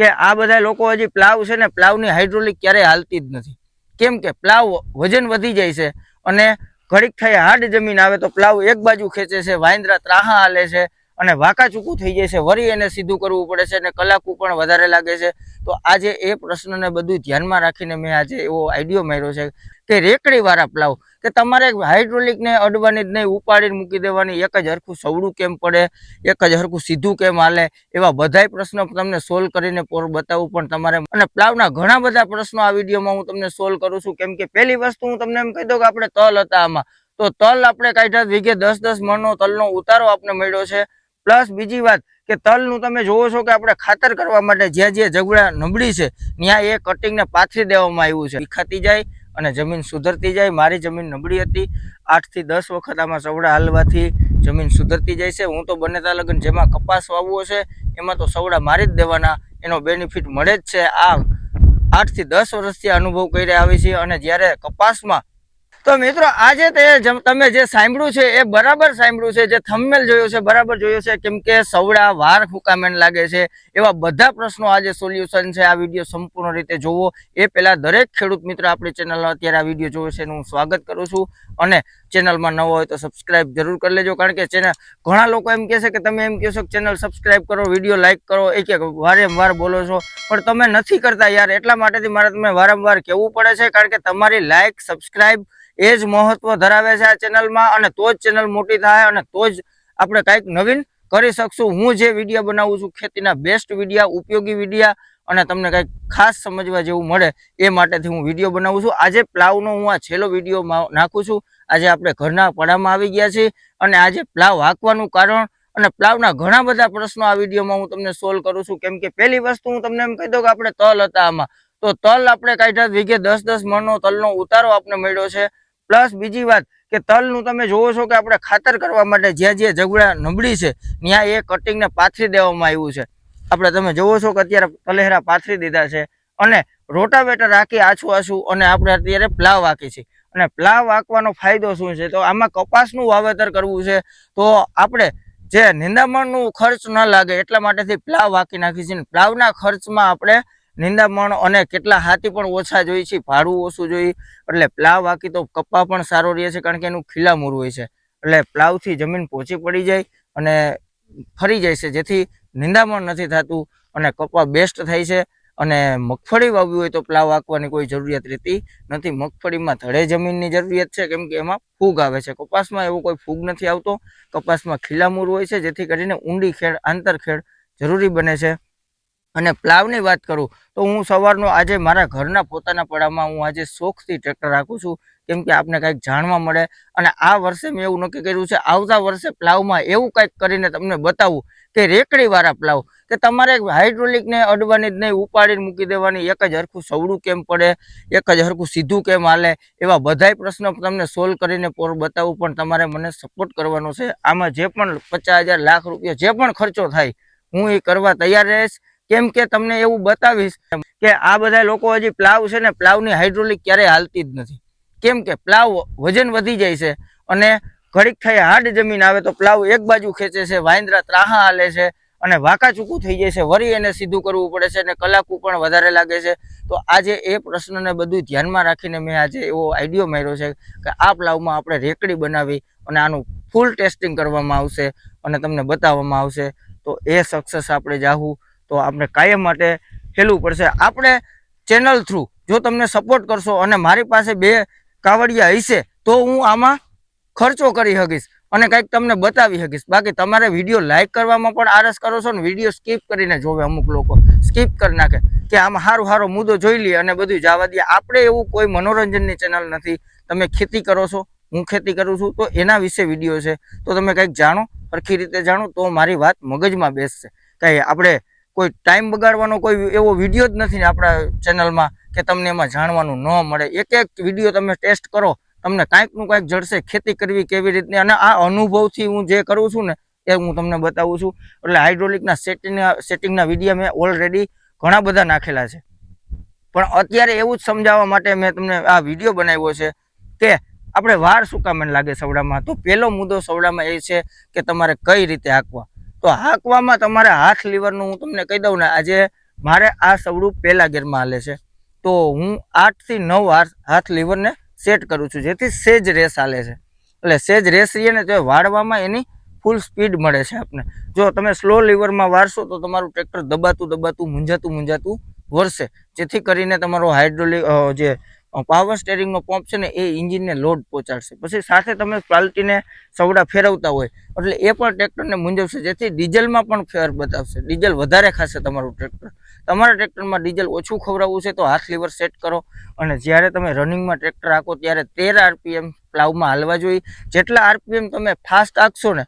કે આ બધા લોકો હજી પ્લાવ છે ને પ્લાવની હાઇડ્રોલિક ક્યારેય હાલતી જ નથી. કેમ કે પ્લાવ વજન વધી જાય છે અને ઘડીક થઈ હાર્ડ જમીન આવે તો પ્લાવ એક બાજુ ખેંચે છે, વાંદરા ત્રાહા હાલે છે અને વાંકા ચૂકું થઈ જાય છે. વરી એને સીધું કરવું પડે છે અને કલાકું પણ વધારે લાગે છે. તો આજે એ પ્રશ્નને બધું ધ્યાનમાં રાખીને મેં આજે એવો આઈડિયો માર્યો છે કે રેકડી વાળા પ્લાવ, કે તમારે હાઇડ્રોલિકને અડવાની જ નહીં, ઉપાડીને મૂકી દેવાની, એક જ હરખું સવડું કેમ પડે, એક જ હરખું સીધું કેમ હાલે, એવા બધાય પ્રશ્નો તમને સોલ્વ કરીને બતાવું, પણ તમારે અને પ્લાવના ઘણા બધા પ્રશ્નો આ વિડીયોમાં હું તમને સોલ્વ કરું છું. કેમ કે પહેલી વસ્તુ હું તમને એમ કહી દઉં કે આપણે તલ હતા આમાં. તો તલ આપણે કાઢ્યા વીઘે દસ દસ મણનો તલનો ઉતારો આપણે મળ્યો છે. પ્લસ બીજી વાત કે તલનું તમે જોવો છો કે આપણે ખાતર કરવા માટે જ્યાં જ્યાં જગડા નબળી છે, ત્યાં એ કટિંગને પાથરી દેવામાં આવ્યું છે. ખાતી જાય અને જમીન સુધરતી જાય. મારી જમીન નબળી હતી. આઠથી દસ વખત આમાં સવડા હાલવાથી જમીન સુધરતી જાય છે. હું તો બને લગ્ન લગન જેમાં કપાસ વાવવો છે, એમાં તો સવડા મારી જ દેવાના. એનો બેનિફિટ મળે જ છે. આ આઠથી દસ વર્ષથી અનુભવ કરી આવી છે અને જ્યારે કપાસમાં તો મિત્રો, આજે તે તમે જે સાંભળ્યું છે એ બરાબર સાંભળ્યું છે, જે થંબમેલ જોયો છે, બરાબર જોયો છે, કેમ કે સવડા વાર ફૂકામેન લાગે છે. એવા બધા પ્રશ્નો આજે સોલ્યુશન છે. આ વીડિયો સંપૂર્ણ રીતે જોવો. એ પહેલાં દરેક ખેડૂત મિત્ર આપણી ચેનલ અત્યારે આ વીડિયો જોયો છે એનું હું સ્વાગત કરું છું. અને ચેનલમાં નવો હોય તો સબસ્ક્રાઇબ જરૂર કરી લેજો. કારણ કે ચેનલ, ઘણા લોકો એમ કહે છે કે તમે એમ કહો છો કે ચેનલ સબસ્ક્રાઇબ કરો વીડિયો લાઇક કરો, એક એક વારંવાર બોલો છો. પણ તમે નથી કરતા યાર. એટલા માટેથી મારે તમને વારંવાર કહેવું પડે છે, કારણ કે તમારી લાઇક સબસ્ક્રાઇબ એ જ મહત્વ ધરાવે છે આ ચેનલમાં. અને તો જ ચેનલ મોટી થાય અને તો જ આપણે કાંઈક નવીન કરી શકશું. હું જે વીડિયો બનાવું છું, ખેતીના બેસ્ટ વિડીયા ઉપયોગી વિડીયા અને તમને કંઈક ખાસ સમજવા જેવું મળે એ માટેથી હું વીડિયો બનાવું છું. આજે પ્લાવનો હું આ છેલ્લો વીડિયો નાખું છું. આજે આપણે ઘરના પડામાં આવી ગયા છીએ અને આજે પ્લાવ હાંકવાનું કારણ અને પ્લાવના ઘણા બધા પ્રશ્નો આ વિડીયોમાં હું તમને સોલ્વ કરું છું. કેમ કે પહેલી વસ્તુ હું તમને એમ કહી દઉં કે આપણે તલ હતા આમાં. તો તલ આપણે કાઢ્યા વીઘે દસ દસ મણનો તલનો ઉતારો આપણે મળ્યો છે. પ્લસ બીજી વાત કે તલનું તમે જોવો છો કે આપણે ખાતર કરવા માટે જ્યાં જ્યાં જગડા નબળી છે, ત્યાં એ કટિંગને પાથરી દેવામાં આવ્યું છે. આપણે તમે જોવો છો કે અત્યારે તલેહરા પાથરી દીધા છે અને રોટાવેટર રાખી આછું આછું અને આપણે અત્યારે પ્લાવ હાકી છે અને પ્લાવ હાંકવાનો ફાયદો શું છે? તો આમાં કપાસનું વાવેતર કરવું છે. તો આપણે જે નિંદામણનું ખર્ચ ન લાગે એટલા માટેથી પ્લાવ વાંકી નાખી છીએ પ્લાવના ખર્ચમાં આપણે નિંદામણ અને કેટલા હાથી પણ ઓછા જોઈએ છે ભાડું ઓછું જોઈએ. એટલે પ્લાવ વાંકી તો કપ્પા પણ સારો રહે છે કારણ કે એનું ખીલામૂર હોય છે. એટલે પ્લાવથી જમીન પહોંચી પડી જાય અને ફરી જાય છે. જેથી નિંદામણ નથી થતું અને કપ્પા બેસ્ટ થાય છે. અને મગફળી વાવવી હોય તો પ્લાવ આંકવાની કોઈ જરૂરિયાત રહેતી નથી. મગફળીમાં ધડે જમીનની જરૂરિયાત છે કેમ કે એમાં ફૂગ આવે છે. કપાસમાં એવો કોઈ ફૂગ નથી આવતો. કપાસમાં ખીલામૂર હોય છે જેથી કરીને ઊંડી ખેડ આંતરખેડ જરૂરી બને છે. અને પ્લાવની વાત કરું, તો હું સવારનો આજે મારા ઘરના પોતાના પડામાં હું આજે શોખથી ટ્રેક્ટર રાખું છું, કેમ કે આપને કંઈક જાણવા મળે. અને આ વર્ષે મેં એવું નક્કી કર્યું છે, આવતા વર્ષે પ્લાવમાં એવું કંઈક કરીને તમને બતાવું કે રેકડીવાળા પ્લાવ, કે તમારે હાઇડ્રોલિકને અડવાની જ નહીં, ઉપાડીને મૂકી દેવાની, એક જ હરખું સવડું કેમ પડે, એક જ હરખું સીધું કેમ હાલે, એવા બધાય પ્રશ્નો તમને સોલ્વ કરીને પોર બતાવું, પણ તમારે મને સપોર્ટ કરવાનો છે. આમાં જે પણ પચાસ લાખ રૂપિયા જે પણ ખર્ચો થાય, હું એ કરવા તૈયાર રહીશ. કેમ કે તમને એવું બતાવીશ કે આ બધા લોકો હજી પ્લાવ છે ને પ્લાવની હાઇડ્રોલિક ક્યારેય હાલતી જ નથી. કેમ કે પ્લાવ વજન વધી જાય છે અને ઘડીક થઈ હાર્ડ જમીન આવે તો પ્લાવ એક બાજુ ખેંચે છે, વાંદરા ત્રાહા હાલે છે અને વાંકા ચૂકું થઈ જાય છે, વરી એને સીધું કરવું પડે છે અને કલાકું પણ વધારે લાગે છે. તો આજે એ પ્રશ્નને બધું ધ્યાનમાં રાખીને મેં આજે એવો આઈડિયો માર્યો છે કે આ પ્લાવમાં આપણે રેકડી બનાવી અને આનું ફૂલ ટેસ્ટિંગ કરવામાં આવશે અને તમને બતાવવામાં આવશે. તો એ સક્સેસ આપણે જાહું. તો આપણે કાયમ માટે ખેલવું પડશે. આપણે ચેનલ થ્રુ જો તમને સપોર્ટ કરશો અને મારી પાસે બે કાવડિયા હશે, તો હું આમાં ખર્ચો કરી શકીશ અને કંઈક તમને બતાવી શકીશ બાકી તમારે વીડિયો લાઇક કરવામાં પણ આરસ કરો છો ને વીડિયો સ્કીપ કરીને જોવે અમુક લોકો. સ્કીપ કરી નાખે કે આમાં સારો સારો મુદ્દો જોઈ લઈએ અને બધું જવા દઈએ આપણે એવું કોઈ મનોરંજનની ચેનલ નથી. તમે ખેતી કરો છો, હું ખેતી કરું છું, તો એના વિશે વીડિયો છે. તો તમે કંઈક જાણો, સરખી રીતે જાણો, તો મારી વાત મગજમાં બેસશે. કંઈ આપણે કોઈ ટાઈમ બગાડવાનો કોઈ એવો વીડિયો જ નથી ને આપણા ચેનલમાં કે તમને એમાં જાણવાનું ન મળે. એક એક વીડિયો તમે ટેસ્ટ કરો, તમને કાંઈકનું કાંઈક જડશે ખેતી કરવી કેવી રીતની અને આ અનુભવથી હું જે કરું છું ને એ હું તમને બતાવું છું. એટલે હાઇડ્રોલિકના સેટિંગના સેટિંગના વીડિયો મેં ઓલરેડી ઘણા બધા નાખેલા છે. પણ અત્યારે એવું જ સમજાવવા માટે મેં તમને આ વીડિયો બનાવ્યો છે કે આપણે વાર શું કામ લાગે સવડામાં? તો પહેલો મુદ્દો સવડામાં એ છે કે તમારે કઈ રીતે હાંકવા? તો હાંકવામાં તમારે હાથ લીવરનું હું તમને કહી દઉં ને, આજે મારે આ સવડું પહેલા ગેરમાં હાલે છે. તો હું આઠથી નવ હાથ હાથ લીવરને સેટ કરું છું, જેથી સેજ રેસ હાલે છે. એટલે સેજ રેસ રહીએ ને તો વાળવામાં એની ફૂલ સ્પીડ મળે છે આપને. જો તમે સ્લો લીવરમાં વારશો તો તમારું ટ્રેક્ટર દબાતું દબાતું, મૂંઝાતું મૂંઝાતું વરસે. જેથી કરીને તમારો હાઇડ્રોલિક જે પાવર સ્ટેરિંગનો પંપ છે ને એ ઇન્જિનને લોડ પહોંચાડશે. પછી સાથે તમે પાલટીને સવડા ફેરવતા હોય, એટલે એ પણ ટ્રેક્ટરને મૂંઝવશે. જેથી ડીઝલમાં પણ ફેર બતાવશે. ડીઝલ વધારે ખાશે તમારું ટ્રેક્ટર. તમારા ટ્રેક્ટરમાં ડીઝલ ઓછું ખવડાવવું છે તો હાથ લીવર સેટ કરો. અને જ્યારે તમે રનિંગમાં ટ્રેક્ટર હાંકો ત્યારે તેર આરપીએમ પ્લાવમાં હાલવા જોઈએ. જેટલા આરપીએમ તમે ફાસ્ટ હાંકશો ને,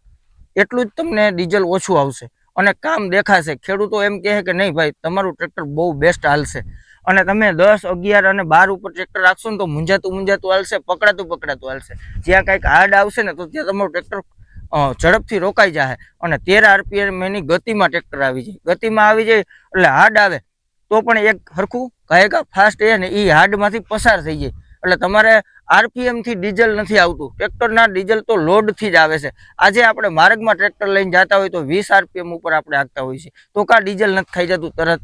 એટલું જ તમને ડીઝલ ઓછું આવશે. અને કામ દેખાશે. ખેડૂતો એમ કહે કે નહીં, ભાઈ, તમારું ટ્રેક્ટર બહુ બેસ્ટ હાલશે. અને તમે દસ, અગિયાર અને બાર ઉપર ટ્રેક્ટર રાખશો ને તો મૂંઝાતું મૂંઝાતું હાલશે, પકડાતું પકડાતું હાલશે. જ્યાં કંઈક હાર્ડ આવશે ને તો ત્યાં તમારું ટ્રેક્ટર ઝડપથી રોકાઈ જાય અને તેર આરપીએમ એની ગતિમાં ટ્રેક્ટર આવી જાય. ગતિમાં આવી જાય એટલે હાર્ડ આવે. તો પણ એક હરખું ગાયકા ફાસ્ટ એ ને એ હાર્ડમાંથી પસાર થઈ જાય. એટલે તમારે આરપીએમથી ડીઝલ નથી આવતું. ટ્રેક્ટરના ડીઝલ તો લોડથી જ આવે છે. આજે આપણે માર્ગમાં ટ્રેક્ટર લઈને જતા હોય તો વીસ આરપીએમ ઉપર આપણે હાંકતા હોઈએ છીએ. તો કાં ડીઝલ નથી ખાઈ જતું તરત.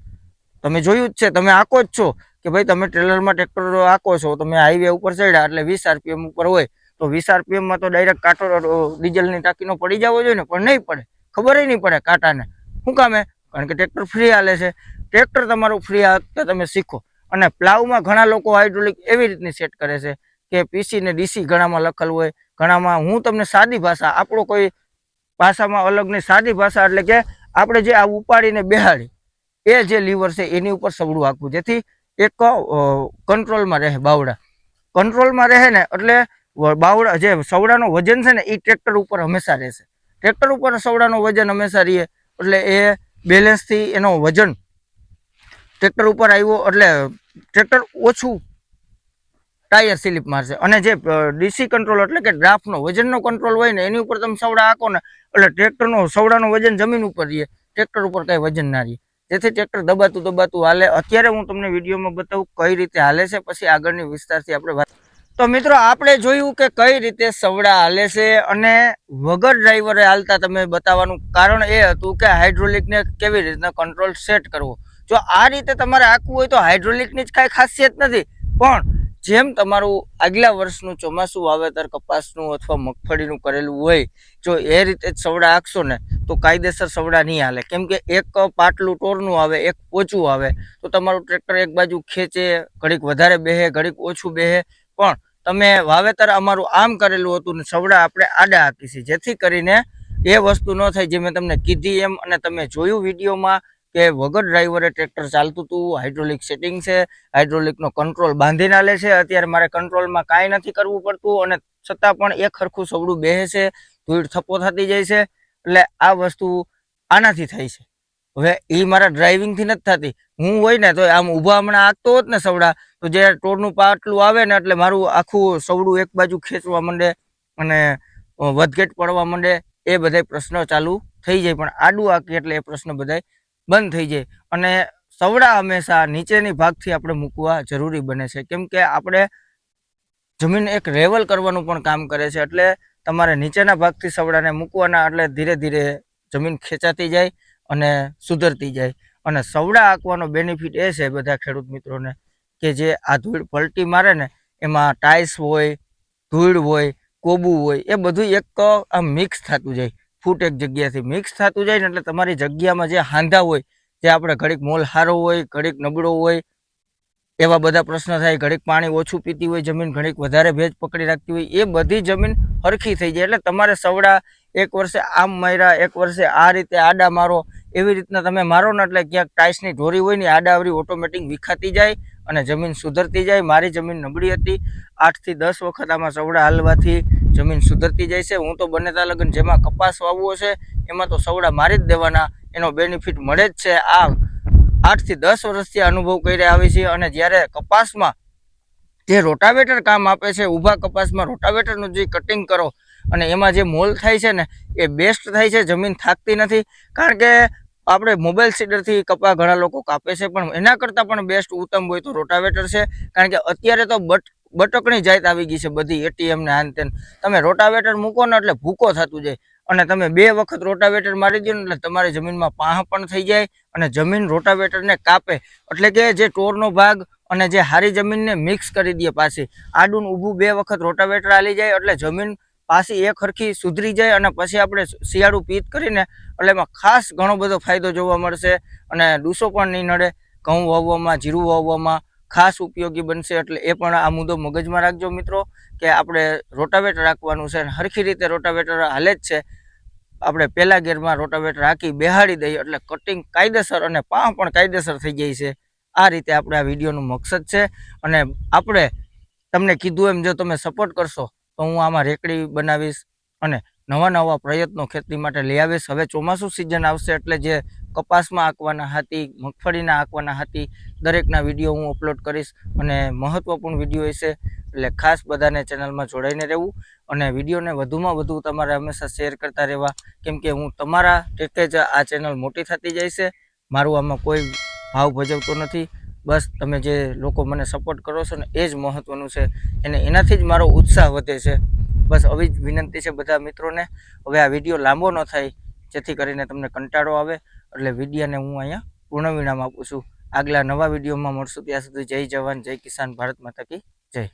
તમે જોયું જ છે, તમે આકો જ છો કે ભાઈ તમે ટ્રેલરમાં ટ્રેક્ટર આકો છો, તમે હાઈવે ઉપર ચડ્યા એટલે વીસ આરપીએમ ઉપર હોય, તો વીસ આરપીએમમાં તો ડાયરેક્ટ કાંટો ડીઝલની ટાંકીનો પડી જવો જોઈએ ને, પણ નહીં પડે. ખબર નહીં પડે કાંટાને. શું કામે કારણ કે ટ્રેક્ટર ફ્રી હાલે છે. ટ્રેક્ટર તમારું ફ્રી હાલતા તમે શીખો. અને પ્લાવમાં ઘણા લોકો હાઇડ્રોલિક એવી રીતની સેટ કરે છે કે પીસી ને ડીસી ઘણામાં લખેલું હોય. ઘણામાં હું તમને સાદી ભાષા, આપણો કોઈ ભાષામાં અલગ નહીં, સાદી ભાષા એટલે કે આપણે જે આ ઉપાડીને બેહાડી એ જે લીવર છે એની ઉપર સવડું હાંકવું. જેથી એક કંટ્રોલમાં રહે બાવડા. કંટ્રોલમાં રહે ને એટલે બાવડા જે સવડાનો વજન છે ને એ ટ્રેક્ટર ઉપર હંમેશા રહેશે ટ્રેક્ટર ઉપર સવડાનો વજન હંમેશા રહે એટલે એ બેલેન્સથી એનો વજન ટ્રેક્ટર ઉપર આવ્યો એટલે ટ્રેક્ટર ઓછું ટાયર સ્લીપ મારશે. અને જે ડીસી કંટ્રોલ એટલે કે ડ્રાફ્ટનો વજનનો કંટ્રોલ હોય ને એની ઉપર તમે સવડા આંકો ને એટલે ટ્રેક્ટરનો સવડાનો વજન જમીન ઉપર રહીએ ટ્રેક્ટર ઉપર કાંઈ વજન ના રહે. જેથી ટ્રેક્ટર દબાતું દબાતું હાલે. અત્યારે હું તમને વિડીયોમાં બતાવું કઈ રીતે હાલે છે, પછી આગળની વિસ્તારથી આપણે વાત તો મિત્રો, આપણે જોયું કે કઈ રીતે સવડા હાલે છે અને વગર ડ્રાઈવરે હાલતા તમે બતાવવાનું કારણ એ હતું કે હાઇડ્રોલિકને કેવી રીતના કંટ્રોલ સેટ કરવો. જો આ રીતે તમારે આખવું હોય તો હાઇડ્રોલિકની જ કાંઈ ખાસિયત નથી, પણ જેમ તમારું આગલા વર્ષનું ચોમાસું વાવેતર કપાસનું અથવા મગફળીનું કરેલું હોય, જો એ રીતે જ સવડા આંકશો ને, તો કાયદેસર સવડા નહીં હાલે. કેમ કે એક પાટલું ટોરનું આવે, એક પોચું આવે, તો તમારું ટ્રેક્ટર એક બાજુ ખેંચે, ઘડીક વધારે બેહે, ઘડીક ઓછું બેહે. પણ તમે વાવેતર અમારું આમ કરેલું હતું ને સવડા આપણે આડા આપી છે જેથી કરીને એ વસ્તુ ન થાય જે મેં તમને કીધી એમ અને તમે જોયું વિડીયોમાં કે વગર ડ્રાઈવરે ટ્રેક્ટર ચાલતું હતું હાઇડ્રોલિક સેટિંગ છે હાઇડ્રોલિકનો કંટ્રોલ બાંધીને આલે છે, અત્યારે મારે કંટ્રોલમાં કાંઈ નથી કરવું પડતું અને છતાં પણ એક ખરખું સવડું બેહે છે, ધૂળ થપ્પો થતી જાય છે, એટલે આ વસ્તુ આનાથી થાય છે. હવે એ મારા ડ્રાઇવિંગથી નથી થતી. હું હોય ને તો આમ ઊભા હમણાં આગતો હોત ને સવડા, તો જે ટોરનું પાટલું આવે ને એટલે મારું આખું સવડું એક બાજુ ખેંચવા માંડે અને વધઘેટ પડવા માંડે, એ બધાય પ્રશ્નો ચાલુ થઈ જાય. પણ આડું આંકી એટલે એ પ્રશ્ન બધાય બંધ થઈ જાય. અને સવડા હંમેશા નીચેની ભાગથી આપણે મૂકવા જરૂરી બને છે. કેમ કે આપણે જમીન એક રેવલ કરવાનું પણ કામ કરે છે. એટલે તમારે નીચેના ભાગથી સવડાને મૂકવાના એટલે ધીરે ધીરે જમીન ખેંચાતી જાય અને સુધરતી જાય. અને સવડા આંકવાનો બેનિફિટ એ છે બધા ખેડૂત મિત્રોને કે જે આ ધૂળ પલટી મારે ને એમાં ટાઇલ્સ હોય, ધૂળ હોય, કોબુ હોય, એ બધું એક આમ મિક્સ થતું જાય. ફૂટ એક જગ્યાથી મિક્સ થતું જાય ને એટલે તમારી જગ્યામાં જે હાંધા હોય, જે આપણે ઘડીક મોલ સારો હોય, ઘડીક નબળો હોય, એવા બધા પ્રશ્ન થાય, ઘડીક પાણી ઓછું પીતી હોય, જમીન ઘડીક વધારે ભેજ પકડી રાખતી હોય, એ બધી જમીન હરખી થઈ જાય. એટલે તમારે સવડા એક વર્ષે આમ માર્યા, એક વર્ષે આ રીતે આડા મારો, એવી રીતના તમે મારો ને એટલે ક્યાંક ટાઇલ્સની ઢોરી હોય ને આડા આવરી ઓટોમેટિક વિખાતી જાય અને જમીન સુધરતી જાય. મારી જમીન નબળી હતી. આઠથી દસ વખત આમાં સવડા હાલવાથી જમીન સુધરતી જાય છે. હું તો બને ત્યાં લગ્ન જેમાં કપાસ વાવવો છે, એમાં તો સવડા મારી જ દેવાના. એનો બેનિફિટ મળે જ છે. આ આઠથી દસ વર્ષથી અનુભવ કરી આવી છે અને જ્યારે કપાસમાં જે રોટાવેટર કામ આપે છે, ઊભા કપાસમાં રોટાવેટરનું જે કટિંગ કરો અને એમાં જે મોલ થાય છે ને, એ બેસ્ટ થાય છે. જમીન થાકતી નથી. કારણ કે આપણે મોબાઈલ સીડરથી કપા ઘણા લોકો કાપે છે, પણ એના કરતાં પણ બેસ્ટ ઉત્તમ હોય તો રોટાવેટર છે. કારણ કે અત્યારે તો બટ બટકણી જાત આવી ગઈ છે બધી એટીએમ ને તેન. તમે રોટાવેટર મૂકો ને એટલે ભૂકો થતું જાય. અને તમે બે વખત રોટાવેટર મારી દો ને એટલે તમારી જમીનમાં પાહ પણ થઈ જાય અને જમીન રોટાવેટરને કાપે. એટલે કે જે ટોરનો ભાગ અને જે હારી જમીનને મિક્સ કરી દે પાછી. આડું ઊભું બે વખત રોટાવેટર આલી જાય એટલે જમીન પાછી એક હરખી સુધરી જાય અને પછી આપણે શિયાળું પીત કરીને એટલે એમાં ખાસ ઘણો બધો ફાયદો જોવા મળશે. અને ડૂસો પણ નહીં નડે. ઘઉં વાવવામાં, જીરું વાવવામાં ખાસ ઉપયોગી બનશે એટલે એ પણ આ મુદ્દો મગજમાં રાખજો મિત્રો, કે આપણે રોટાવેટર રાખવાનું છે હરખી રીતે રોટાવેટર હાલે જ છે. આપણે પહેલા ગેરમાં રોટાવેટર રાખી બેહાડી દઈએ એટલે કટિંગ કાયદેસર અને પાં પણ કાયદેસર થઈ જાય છે. આ રીતે આપણે આ વિડીયોનું મકસદ છે અને આપણે તમને કીધું એમ જો તમે સપોર્ટ કરશો, તો હું આમાં રેકડી બનાવીશ અને નવા નવા પ્રયત્નો ખેતી માટે લઈ આવીશ. હવે ચોમાસું સિઝન આવશે એટલે જે કપાસમાં આંકવાના હતી, મગફળીના આંકવાના હતી. દરેકના વીડિયો હું અપલોડ કરીશ અને મહત્ત્વપૂર્ણ વીડિયો હશે એટલે ખાસ બધાને ચેનલમાં જોડાઈને રહેવું અને વિડીયોને વધુમાં વધુ તમારે હંમેશા શેર કરતા રહેવા. કેમ કે હું તમારા રીતે જ આ ચેનલ મોટી થતી જાય છે, મારું આમાં કોઈ ભાવ ભજવતો નથી. બસ તમે જે લોકો મને સપોર્ટ કરો છો ને એ જ મહત્ત્વનું છે. અને એનાથી જ મારો ઉત્સાહ વધે છે. બસ આવી જ વિનંતી છે બધા મિત્રોને. હવે આ વીડિયો લાંબો ન થાય, જેથી કરીને તમને કંટાળો આવે. એટલે વિડીયાને હું અહીંયા પૂર્ણ વિરામ આપું છું. આગલા નવા વિડીયોમાં મળશું. ત્યાં સુધી જય જવાન, જય કિસાન ભારત માતા કી જય.